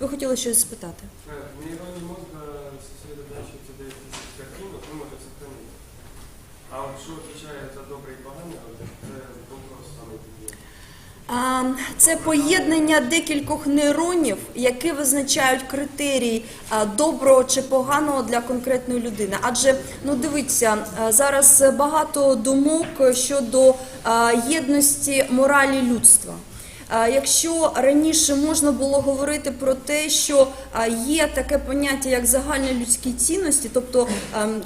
Ви хотіли щось спитати? Нейроні мозга сосредотачується десь тисяч картинок, ну може сохранити. А от що відповідає за добре і погане, це вопрос саме. Це поєднання декількох нейронів, які визначають критерії доброго чи поганого для конкретної людини. Адже ну дивіться, зараз багато думок щодо єдності моралі людства. Якщо раніше можна було говорити про те, що є таке поняття як загальнолюдські цінності, тобто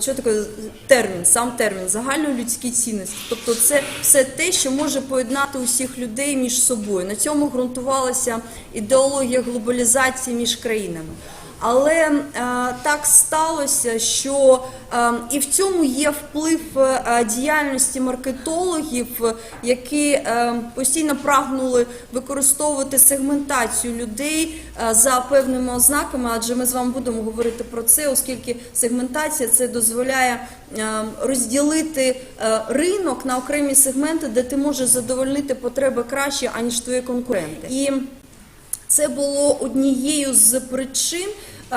що таке термін, сам термін загальнолюдські цінності, тобто це все те, що може поєднати усіх людей між собою. На цьому ґрунтувалася ідеологія глобалізації між країнами. Але е, так сталося, що е, і в цьому є вплив е, діяльності маркетологів, які постійно прагнули використовувати сегментацію людей за певними ознаками, адже ми з вами будемо говорити про це, оскільки сегментація це дозволяє розділити ринок на окремі сегменти, де ти можеш задовольнити потреби краще, аніж твої конкуренти. І це було однією з причин,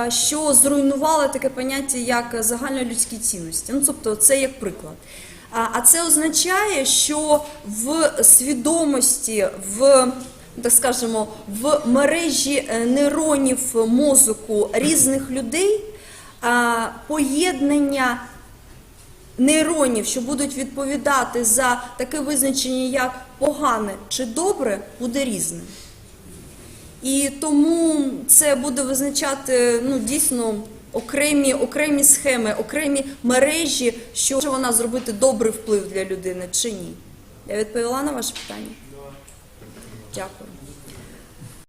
що зруйнувало таке поняття як загальнолюдські цінності. Ну, тобто, це як приклад. А а це означає, що в свідомості, в так скажемо, в мережі е, нейронів мозку різних людей поєднання нейронів, що будуть відповідати за таке визначення, як погане чи добре, буде різним. І тому це буде визначати ну, дійсно окремі, окремі схеми, окремі мережі, що може вона зробити добрий вплив для людини чи ні. Я відповіла на ваше питання? Дякую.